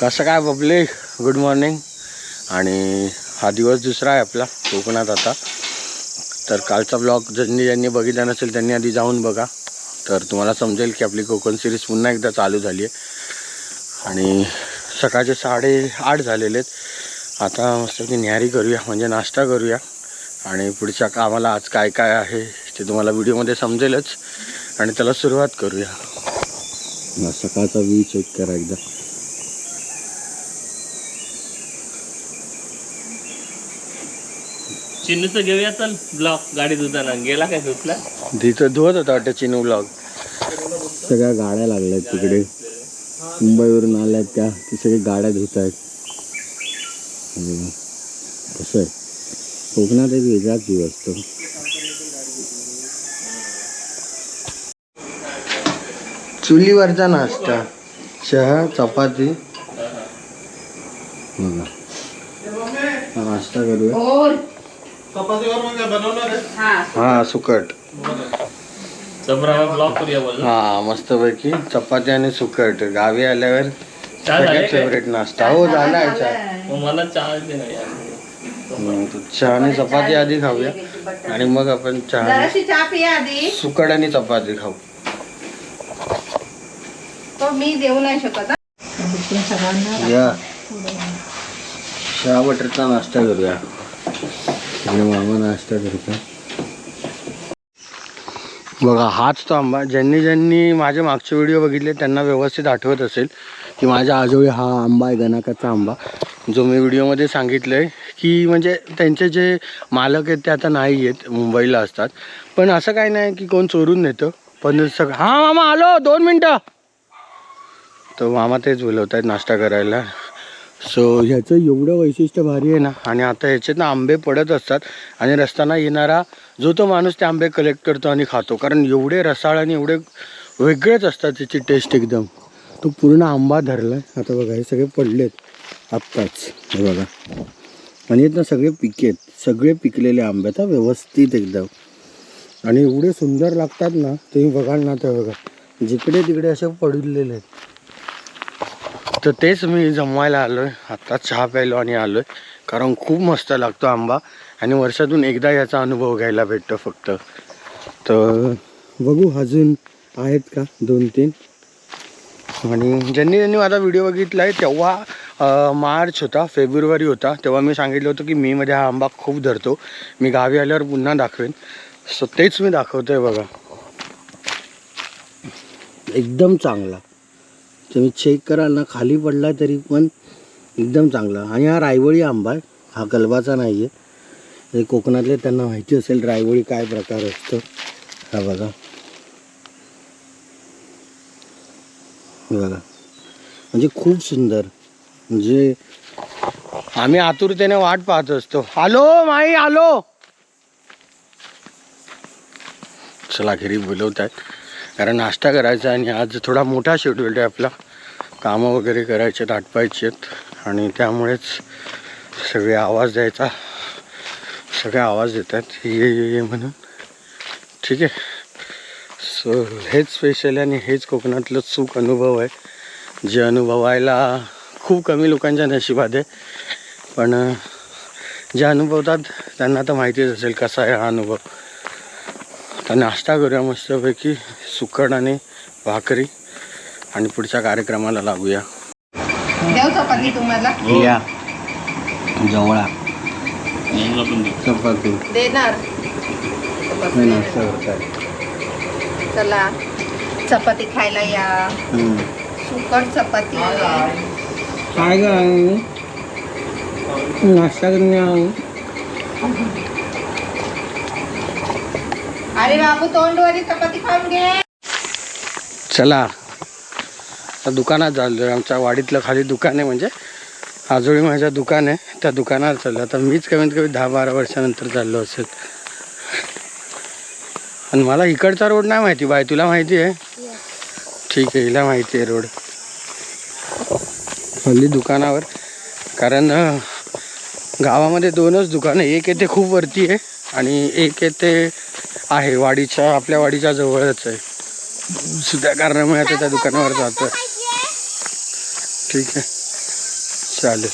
कसं काय बबले? Good morning आणि हा दिवस दुसरा आहे आपला कोकणात आता. तर कालचा ब्लॉग ज्यांनी ज्यांनी बघितला नसेल त्यांनी आधी जाऊन बघा. तर तुम्हाला समजेल की आपली कोकण सिरीज पुन्हा एकदा चालू झाली आहे आणि सकाळचे साडे आठ झालेले आहेत. आता मस्त की न्यारी करूया म्हणजे नाश्ता करूया. आणि पुढच्या कामाला आज काय काय आहे ते तुम्हाला व्हिडिओमध्ये समजेलच. आणि त्याला सुरुवात करूया. सकाळचा व्ह्यू चेक करा एकदा. चिन्नूचं घेऊया चल ब्लॉक गाडी धुताना गेला काय धुतला तिथं धुवत होता वाटतं चिनू ब्लॉग सगळ्या गाड्या लागल्यात तिकडे. मुंबईवरून आल्यात त्या ती सगळी गाड्या धुत आहेत आणि कसं आहे? कोकणात एक वेगळाच जीव असतो. चुलीवरचा नाश्ता चहा चपाती. बघा. हा नाश्ता करूया. हा. सुकट. हा मस्तपैकी चपाती आणि सुकट. गावी आल्यावर झाले सगळ्यात? फेवरेट नाश्ता. हो झालाय चहा. चहा आणि चपाती आधी खाऊया. आणि मग आपण चहा आणि- जराशी चहा पिया आधी. सुकट आणि चपाती खाऊ. तो मी देऊ नाही शकत हा. या. चहा बटरचा नाश्ता करूया. मामा नाश्ता करता. बघा हाच तो आंबा. ज्यांनी ज्यांनी माझे मागचे व्हिडिओ बघितले त्यांना व्यवस्थित आठवत असेल की माझ्या आजोळी हा आंबा आहे गणाकाचा आंबा. जो मी व्हिडिओमध्ये सांगितलं आहे की म्हणजे त्यांचे जे मालक आहेत ते आता नाही आहेत मुंबईला असतात. पण असं काही नाही की कोण चोरून नेतं. पण सग हां मामा आलो दोन मिनटं. तर मामा तेच बोलवत आहेत नाश्ता करायला. सो ह्याचं एवढं वैशिष्ट्य भारी आहे ना आणि आता ह्याच्यात ना आंबे पडत असतात आणि रस्त्याना येणारा जो तो माणूस ते आंबे कलेक्ट करतो आणि खातो. कारण एवढे रसाळ आणि एवढे वेगळेच असतात त्याची टेस्ट एकदम. तो पूर्ण आंबा धरला आहे आता बघा हे सगळे पडलेत आत्ताच. हे बघा. आणि आहेत ना सगळे पिके आहेत सगळे पिकलेले आंबे आहेत व्यवस्थित एकदम. आणि एवढे सुंदर लागतात ना तुम्ही बघाल ना ते बघा. जिकडे तिकडे असे पडलेले आहेत. तर तेच मी जमवायला आलो आहे आत्ता चहा प्यायलो आणि आलो आहे कारण खूप मस्त लागतो आंबा. आणि वर्षातून एकदा याचा अनुभव घ्यायला भेटतो फक्त. तर बघू अजून आहेत का दोन तीन. आणि ज्यांनी ज्यांनी माझा व्हिडिओ बघितला आहे तेव्हा मार्च होता फेब्रुवारी होता. तेव्हा मी सांगितलं होतं की मेमध्ये हा आंबा खूप धरतो. मी गावी आल्यावर पुन्हा दाखवेन. सो तेच मी दाखवतो आहे बघा. एकदम चांगला. तुम्ही चेक कराल ना खाली पडला तरी पण एकदम चांगला. आणि हा रायवळी आंबा आहे. हा कलबाचा नाही आहे कोकणातले त्यांना माहिती असेल रायवळी काय प्रकार असतो. हा बघा. बघा. म्हणजे खूप सुंदर. म्हणजे आम्ही आतुरतेने वाट पाहत असतो. आलो माई आलो! चला घरी बोलवत आहेत कारण नाश्ता करायचा आणि आज थोडा मोठा शेड्यूल आहे आपला. कामं वगैरे करायचे आटपायचे आहेत. आणि त्यामुळेच सगळे आवाज द्यायचा. सगळे आवाज देतात ये ये ये म्हणून. ठीक आहे. सो हेच स्पेशल आणि हेच कोकणातलं चूक अनुभव आहे. जे अनुभवायला खूप कमी लोकांच्या नशिबात आहे. पण जे अनुभवतात त्यांना तर माहितीच असेल कसा आहे हा अनुभव. आता नाश्ता करूया मस्तपैकी सुकट आणि भाकरी. आणि पुढच्या कार्यक्रमाला लागूया. तुम्हाला. या. जवळा. चपाती. देणार. चला. चपाती खायला या. सुकट चपाती. काय? नाश्ता करून. अरे बाबू तोंडवाली चपाती खाऊन घे. चला. आता दुकानात झालो आमच्या वाडीतलं खाली दुकान आहे म्हणजे. आजोळी माझ्या दुकान आहे. त्या दुकानात चाललो आता मीच कमीत कमी दहा बारा वर्षानंतर चाललो असेल. आणि मला इकडचा रोड नाही माहिती बाय तुला माहिती आहे? ठीक आहे हिला माहिती आहे रोड. हल्ली दुकानावर. कारण गावामध्ये दोनच दुकानं एक येते खूप वरती आहे आणि एक येते आहे वाडीच्या आपल्या वाडीच्या जवळच आहे. सो त्या कारणामुळे आता त्या दुकानावर जातो ठीक आहे. चालेल.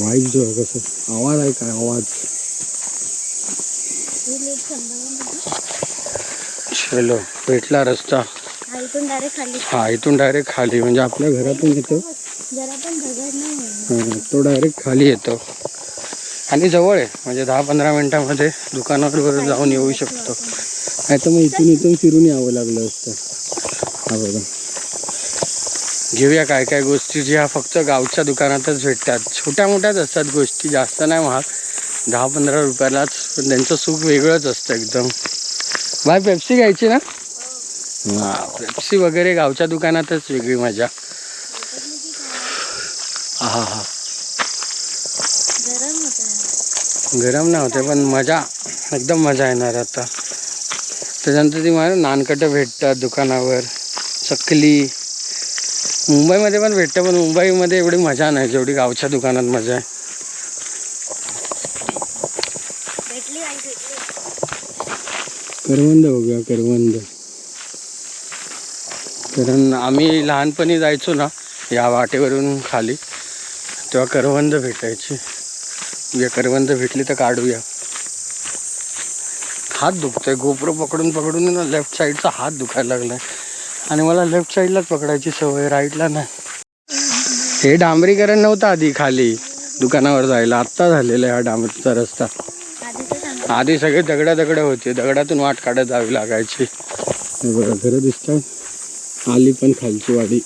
वाईट जो आहे कसं आवाज आहे काय? आवाज. चलो भेटला रस्ता. हा इथून डायरेक्ट खाली. म्हणजे आपल्या घरातून येतो हा, तो डायरेक्ट खाली येतो. आणि जवळ आहे. म्हणजे दहा पंधरा मिनिटामध्ये दुकानावर जाऊन येऊ शकतो. नाही तर मग इथून इथून फिरून यावं लागलं असतं. हा बघा. घेऊया काय काय गोष्टी ज्या फक्त गावच्या दुकानातच भेटतात. छोट्या मोठ्याच असतात गोष्टी. जास्त नाही महाग. दहा पंधरा रुपयालाच. पण त्यांचं सुख वेगळंच असतं एकदम. बाय पेप्सी घ्यायची ना? हा पेप्सी वगैरे गावच्या दुकानातच वेगळी मजा हा हा गरम होता गरम नाही होते पण मजा एकदम मजा येणार आता. त्याच्यानंतर ती मला नानकटं भेटतात दुकानावर. चकली मुंबईमध्ये पण भेटतं पण मुंबईमध्ये एवढी मजा नाही जेवढी गावच्या दुकानात मजा आहे. करवंद बघूया करवंद. कारण आम्ही लहानपणी जायचो ना या वाटेवरून खाली तेव्हा करवंद भेटायची. या करवंद भेटली तर काढूया. हात दुखतोय. गोप्रो पकडून पकडून ना लेफ्ट साईडचा हात दुखायला लागलाय. आणि मला लेफ्ट साईडलाच पकडायची सवय राईटला नाही. हे डांबरीकरण नव्हतं आधी खाली दुकानावर जायला. आत्ता झालेला आहे हा डांबरीचा रस्ता. आधी सगळे दगडा दगड होते. दगडातून वाट काढत जावी लागायची. बघा घरं दिसतात आली पण खालची वाडी.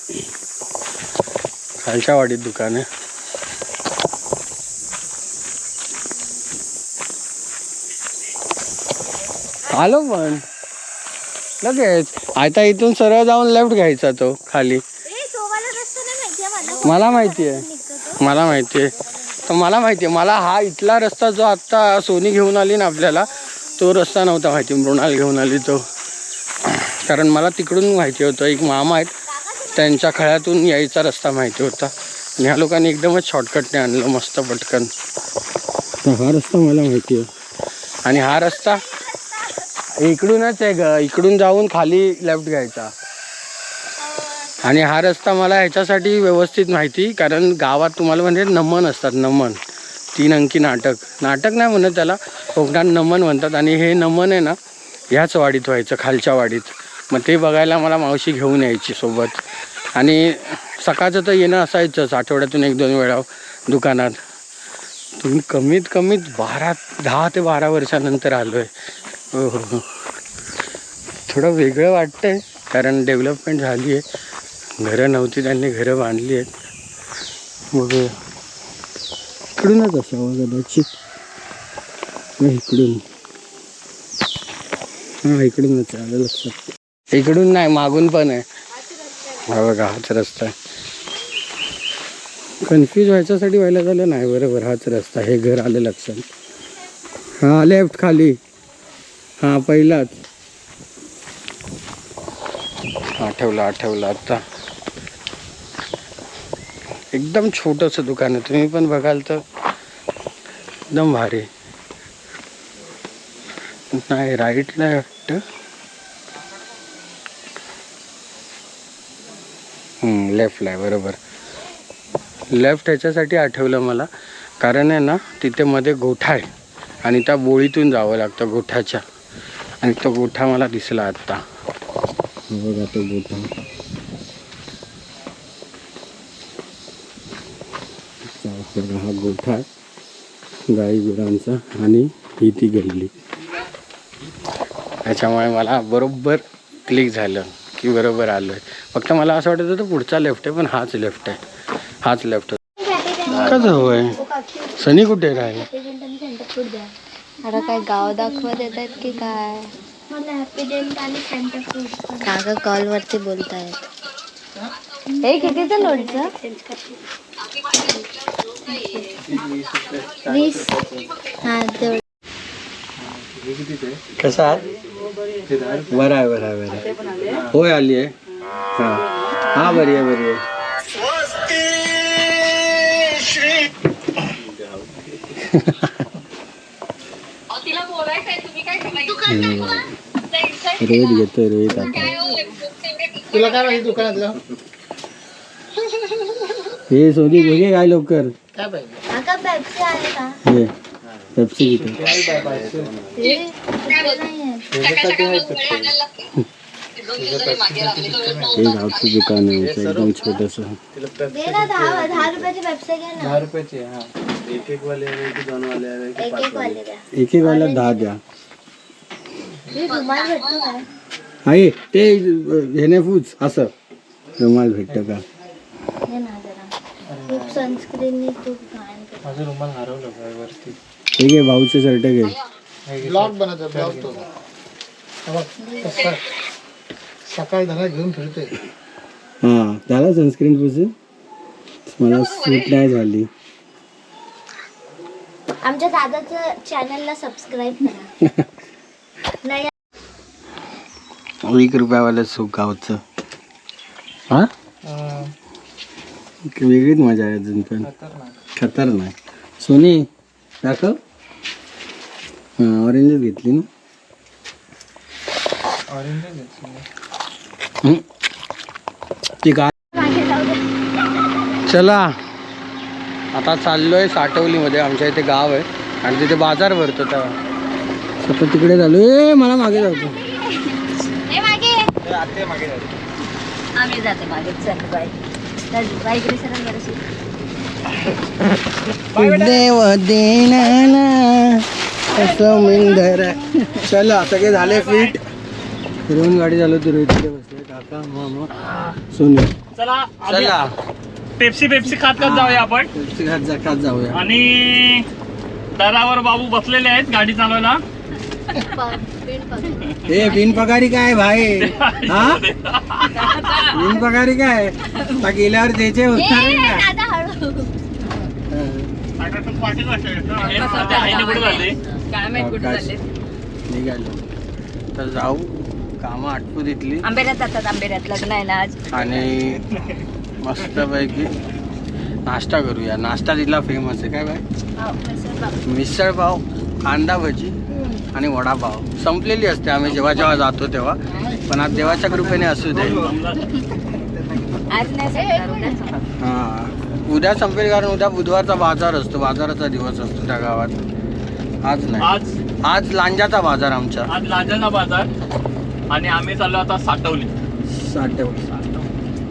खालच्या वाडीत दुकान आहे. आलो पण. लगेच. आता इथून सरळ जाऊन लेफ्ट घ्यायचा तो खाली. मला. माहिती आहे मला माहिती आहे तर मला माहिती आहे मला हा इथला रस्ता जो आत्ता सोनी घेऊन आली ना आपल्याला तो रस्ता नव्हता माहिती. मृणाल घेऊन आली तो. कारण मला तिकडून माहिती होतं. एक मामा आहेत. त्यांच्या खळ्यातून यायचा रस्ता माहिती होता. आणि ह्या लोकांनी एकदमच शॉर्टकटने आणलं मस्त पटकन. तर हा रस्ता मला माहिती आहे आणि हा रस्ता इकडूनच आहे ग. इकडून जाऊन खाली लेफ्ट घ्यायचा. आणि हा रस्ता मला ह्याच्यासाठी व्यवस्थित माहिती कारण गावात तुम्हाला म्हणजे नमन असतात नमन. तीन अंकी नाटक. नाटक नाही म्हणत त्याला कोकणात नमन म्हणतात. आणि हे नमन आहे ना ह्याच वाडीत व्हायचं खालच्या वाडीत. मग ते बघायला मला मावशी घेऊन यायची सोबत. आणि सकाळचं तर येणं असायचंच आठवड्यातून एक दोन वेळा दुकानात. तुम्ही कमीत कमीत बारा दहा ते बारा वर्षानंतर आलो आहे हो हो. हो थोडं वेगळं वाटतंय कारण डेव्हलपमेंट झाली आहे. घरं नव्हती त्यांनी घरं बांधली आहेत. मग इकडूनच असावं कदाचित इकडून. हा इकडूनच आलं लक्षात. इकडून नाही मागून पण आहे. हा बघा हाच रस्ता आहे. कन्फ्यूज व्हायच्यासाठी व्हायला झालं नाही बरोबर हाच रस्ता हे घर आलं लक्षात. हा लेफ्ट खाली. हा पहिलाच. आठवलं आठवलं आता. एकदम छोटंसं दुकान आहे. तुम्ही पण बघाल तर एकदम भारी. नाही राईट नाही वाटतं. लेफ्टला आहे बरोबर. लेफ्ट ह्याच्यासाठी आठवलं मला. कारण आहे ना तिथे मध्ये गोठा आहे. आणि त्या बोळीतून जावं लागतं गोठ्याच्या. आणि तो गोठा मला दिसला आत्ता. बघा तो गोठा. हा गोठा आहे गाई गुरांचा आणि ही ती गल्ली. त्याच्यामुळे मला बरोबर क्लिक झालं की बरोबर आलो आहे फक्त मला असं वाटत होतं पुढचा लेफ्ट आहे पण हाच लेफ्ट आहे. हाच लेफ्ट कसं होय? सनी कुठे राहील? आता काय गाव दाखवत येत आहेत की काय? काका कॉल वरती बोलतायत. हे कितीचं लोणचं वीस. हा तेवढं. कसा आहे? बरं आहे बरं आहे बरं आहे. होय आली आहे. हां. हां बरी आहे बरी आहे. रोहित रोहित आता तुला काय माहिती दुकानातलं हे सोनी बघे काय लवकर काका पेप्सी आहे का हे पेप्सी किती ते कुठे नाहीये. हे दुकान आहे एकदम छोटस एक एक वाले वाले वाली एक एक वाला दहा द्या रुमाल भेटतो काय आहे ते ह्याने फूज असं. रुमाल भेटतं का? हे ना जरा. खूप सनस्क्रीन खूप घाण करते. माझं रुमाल हरवलं काय वरती? हे घे भाऊचं शर्ट घे ब्लॉग बनवतो ब्लॉग तो हे सकाळी धरा घेऊन फिरतोय हा झाला सनस्क्रीन पुसून मला सूट नाही झाली. आमच्या दादाच्या चॅनलला सबस्क्राईब करा. नाही एक रुपयावालं सूप गावचं. हा? एक वेगळीच मजा आहे अजून पण. खतरनाक. सोनी दाखव. हा ऑरेंजच घेतली ना? हम्म. ती काय चला. आता चाललोय साठवलीमध्ये आमच्या इथे गाव आहे. आणि तिथे बाजार भरतो तेव्हा. सतत तिकडे झालो ए मला मागे जातो आम्ही जातो मागे. चल बाय. देव देना समुंदर चला सगळे झाले फिट. फिरवून गाडी झालो तू तिथे बसले काका मामा सोनी. चला चला. पेप्सी पेप्सी खात खात जाऊया आपण. पेप्सी खात जा खात जाऊया. आणि दरावर बाबू बसलेले आहेत गाडी चालवायला. हे बिनपगारी काय भाई? हा? बिनपगारी काय? आता गेल्यावर त्याचे होणार कुठे. निघालो. तर जाऊ. कामं आटपू तिथली आंबेऱ्यात जातात आंबेऱ्यात. लग्न आहे ना आज. आणि मस्तपैकी नाश्ता करूया. नाश्ता तिथला फेमस आहे. काय बाय मिसळ पाव कांदा भजी. आणि वडापाव. संपलेली असते आम्ही जेव्हा जेव्हा जातो तेव्हा. पण आज देवाच्या कृपेने असू दे. हा. उद्या संपेल कारण उद्या बुधवारचा बाजार असतो. बाजाराचा दिवस असतो त्या गावात. आज नाही. आज. आज लांजाचा बाजार आमच्या आज लाजाला बाजार. आणि आम्ही चाललो आता साठवली. साठव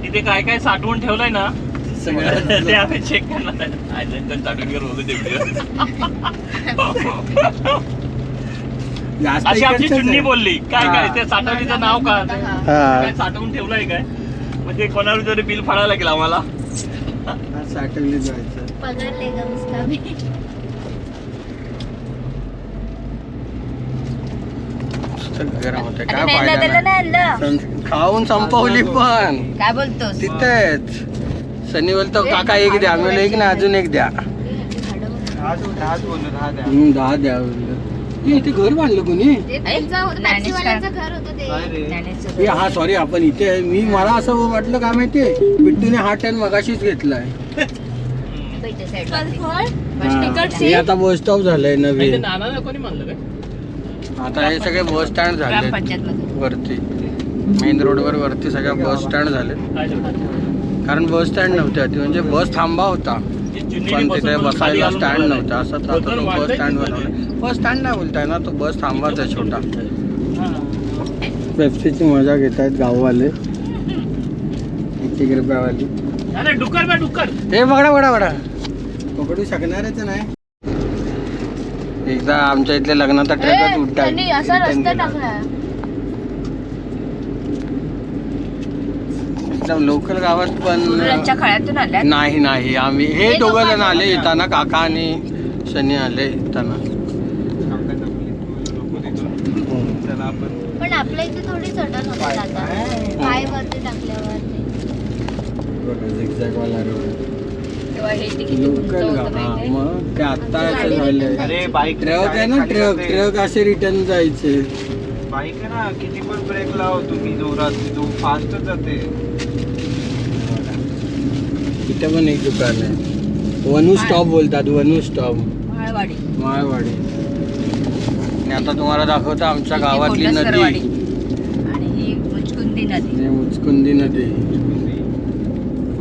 तिथे काय काय साठवून ठेवलंय ना सगळं. ते आम्ही चेक करणार आहे. आज नंतर साठवून घेऊन होतो ते video. जास्त अशी आमची इकडचंच चुन्नी आहे. बोलली. काय काय. ते साठवलीचं नाव का? हा. काय साठवून ठेवलंय काय? म्हणजे कोणावर तरी बिल फाडायला लागेल आम्हाला. आज साठवली जायचं. पगार लेगा उसका भी नुसतं गरम होतं काय आणि नाही फायदा दादाला नाही. नाही आणलं. सं- खाऊन संपवली पण. काय बोलतोस? तिथेच. सनी बोलतो काका एक द्या मी एक ना अजून एक द्या. हम्म, दहा द्या. हे इथे घर बांधलं कोणी? टॅक्सीवाल्याचं घर होतं ते. ज्ञानेश्वर. हे हा सॉरी आपण इथे आहे. मी मला असं वाटलं काय माहितीये? बिट्टूने हा टॅन मगाशीच घेतलाय. हा. हे आता बस स्टॉप झालंय ते नवीन नाना कोणी म्हणलं काय आता हे सगळे बस स्टँड झाले वरती. मेन रोडवर वरती सगळ्या बस स्टँड झाले काय झालं? कारण बस स्टँड नव्हती आधी. म्हणजे बस थांबा होता. पण तिथे बसायला स्टँड. नव्हता. असं आता तो बस स्टँड. बनवला बस स्टँड नाही बोलताय ना तो बस आहे छोटा. हा. पेप्सीची मजा घेत आहेत गाववाले. एक रुपयावाली अरे डुक्कर बा डुक्कर हे बघा बघा बघा पकडू शकणारच नाही. एकदा आमच्या इथल्या लग्नाचा ट्रकच असा रस्ता टाकला एकदम लोकल गावात पण सुरतच्या खळ्यातून आल्या? नाही नाही. आम्ही हे दोघं जण आले येताना काका आणि शनी आले येताना पण आपल्या इथे थोडी पाय वरती टाकल्यावर लोकल गाव? मग ते आता असं झालंय. ट्रक आहे ना ट्रक ट्रक असे रिटर्न जायचे. बाईक आहे ना किती पण ब्रेक लाव तुम्ही. जोरात तू फास्ट जाते. इथे पण एक दुकान आहे. वनू स्टॉप बोलतात वनू स्टॉप. माळवाडी. माळवाडी. आणि आता तुम्हाला दाखवतो आमच्या गावातली. नदी. आणि ही मुचकुंदी नदी. हे मुचकुंदी नदी.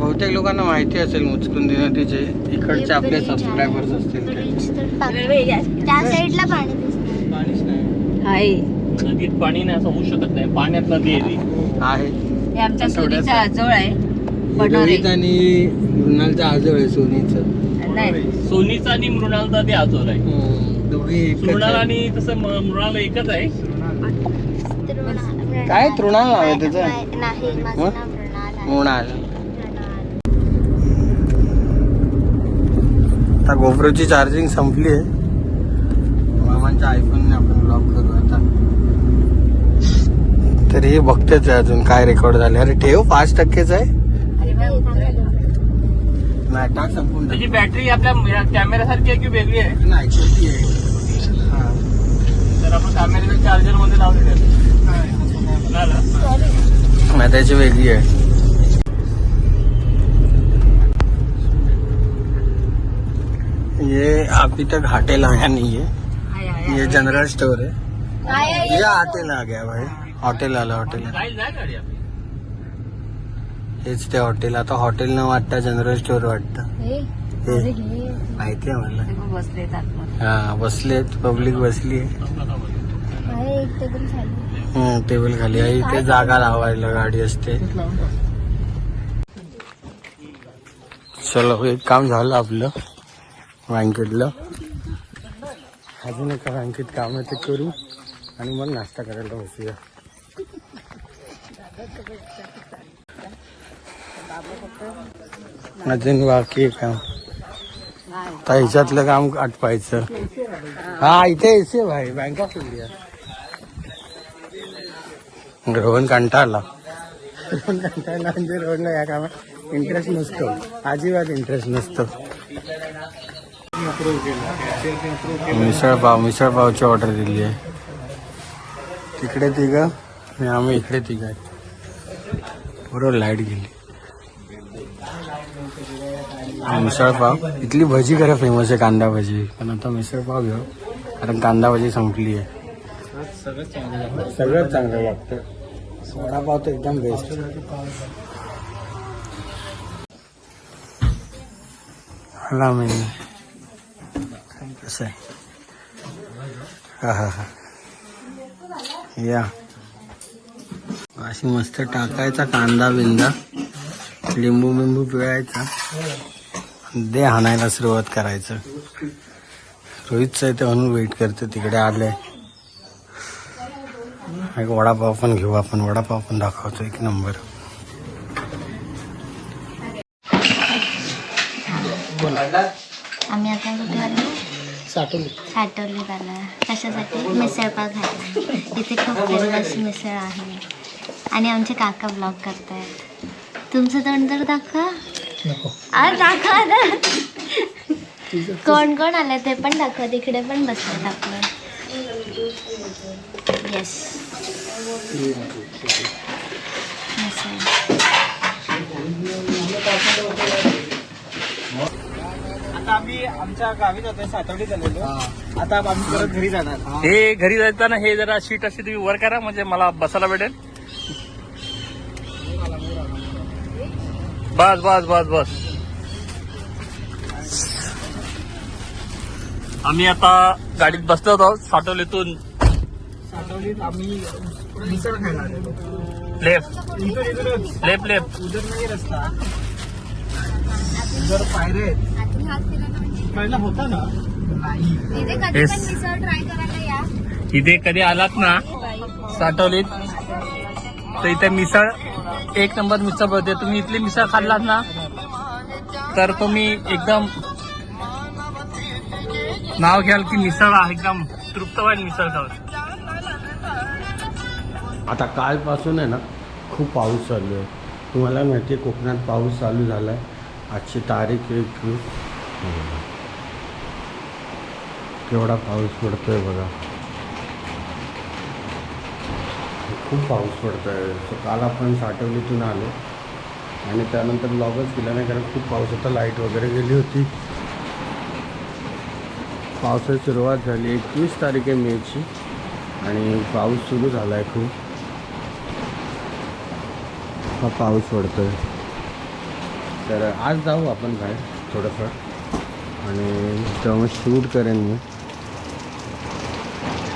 बहुतेक लोकांना माहिती असेल मुचकुंदी नदीचे. इकडचे आपले. सबस्क्रायबर्स असतील ते. Bridge तर टाक- त्या साईडला पाणी दिसतं पाणीच नाही. आहे नदीत पाणी नाही असं होऊ शकत नाही. पाण्यात नदी आहे ती. आहे. हे आमच्या सोनीचा आजोळ आहे. रोहित आणि मृणालचा आजोळ आहे सोनीचं. नाही. सोनीचा आणि मृणालचा ते आजोर आहे. दोघी एकच मृणाल. आणि तसं म- मृणाल एकच आहे. काय तृणाल नाव आहे त्याचं? नाही नाही, माझं हं? नाव मृणाल. आहे. मृणाल. मृणाल. आता गोप्रोची चार्जिंग संपली आहे. मामांच्या आयफोनने आपण ब्लॉक करू आता. तर हे बघतेच आहे अजून काय रेकॉर्ड झाले. अरे ठेव पाच टक्केच आहे. अरे वा, नाही टाक संपून त्याची बॅटरी आपल्या कॅमेऱ्यासारखी आहे की वेगळी आहे नाही छोटी आहे हा. तर आपण चार्जर मध्ये लावले नाही त्याची वेगळी आहे ये अभी तक होटल आया नहीं है आहे, आहे. ये जनरल स्टोर है आहे, आहे. ये होटल आ गया भाई हॉटेल आलं हॉटेल हेच ते हॉटेल आता हॉटेल न वाटतं जनरल स्टोर वाटतं. माहिती आहे मला. बसलेत. हा बसलेत पब्लिक बसली. आहे टेबल खाली. आहे इथे जागा लावायला गाडी असते. चलो एक काम झालं आपलं. बँकेतलं अजून एका बँकेत काम आहे ते करू आणि मग नाश्ता करायला बसूया. अजून बाकी काम आता ह्याच्यातलं काम आटपायचं. हा इथे एसी भाई बँक ऑफ इंडिया रोहन कंटाळला. रोहन कंटाळला म्हणजे रोहनला या कामात इंटरेस्ट नसतो. अजिबात इंटरेस्ट नसतो. मिसळपाव मिसळपावची मिसळ पावची ऑर्डर दिली आहे. तिकडे तिघ आणि आम्ही इकडे तिघ. आहे बरोबर लाइट गेली. मिसळपाव. इथली भजी खरं फेमस आहे कांदा भजी. पण आता मिसळपाव घेऊ. कारण कांदा भजी संपली आहे सगळंच चांगलं लागतं. वडापाव तर एकदम बेस्ट हला मी. कसं आहे? हा हा हा. या. अशी मस्त टाकायचा कांदा बिंदा. लिंबू बिंबू पिळायचा. दे हाणायला सुरुवात करायचं. रोहितचं आहे ते म्हणून वेट करते तिकडे आलंय एक वडापाव पण घेऊ आपण वडापाव पण दाखवतो एक नंबर. आम्ही आता कुठे आलो? साठवली आला कशासाठी? मिसळपाव खायला. इथे खूप फेमस मिसळ आहे. आणि आमचे काका ब्लॉग करतायत. तुमचं तोंड तर दाखवा. नको. आ दाखवा ना. कोण कोण आलं ते पण दाखवा तिकडे पण बसतात येस आता आम्ही आमच्या गावी जातोय सातवडी चाललेलो आता आम्ही परत घरी जाणार. हे घरी जाताना हे जरा शीट अशी तुम्ही वर करा म्हणजे मला बसायला भेटेल. बस बस बस बस. आम्ही आता गाडीत बसलो होतो साठवलीतून. सातवलीत आम्ही मिसळ लेफ्ट लेफ्ट लेफ्ट उदर नाही रस्ता. उदर पायरे आहेत. पहिला होता ना. इथे कधी आलात ना साठवलीत. तर इथे मिसळ एक नंबर मिसळ बनते तुम्ही इथली मिसळ खाल्लात ना? तर तुम्ही एकदम नाव घ्याल की मिसळ एकदम तृप्त मिसळ खाऊन. आता कालपासून आहे ना खूप पाऊस चालू आहे. तुम्हाला माहिती आहे कोकणात पाऊस चालू झाला आहे आजची तारीख एकवीस केवढा पाऊस पडतोय बघा. खूप पाऊस पडतोय. सो काल आपण साठवलीतून आलो. आणि त्यानंतर लॉगच केला नाही कारण खूप पाऊस होता लाइट वगैरे गेली होती. पावसाची सुरुवात झाली एकवीस तारीख आहे मेची. आणि पाऊस सुरू झाला आहे खूप हा पाऊस पडतोय. तर आज जाऊ आपण बाहेर थोडंफार. आणि तेव्हा शूट करेन मी.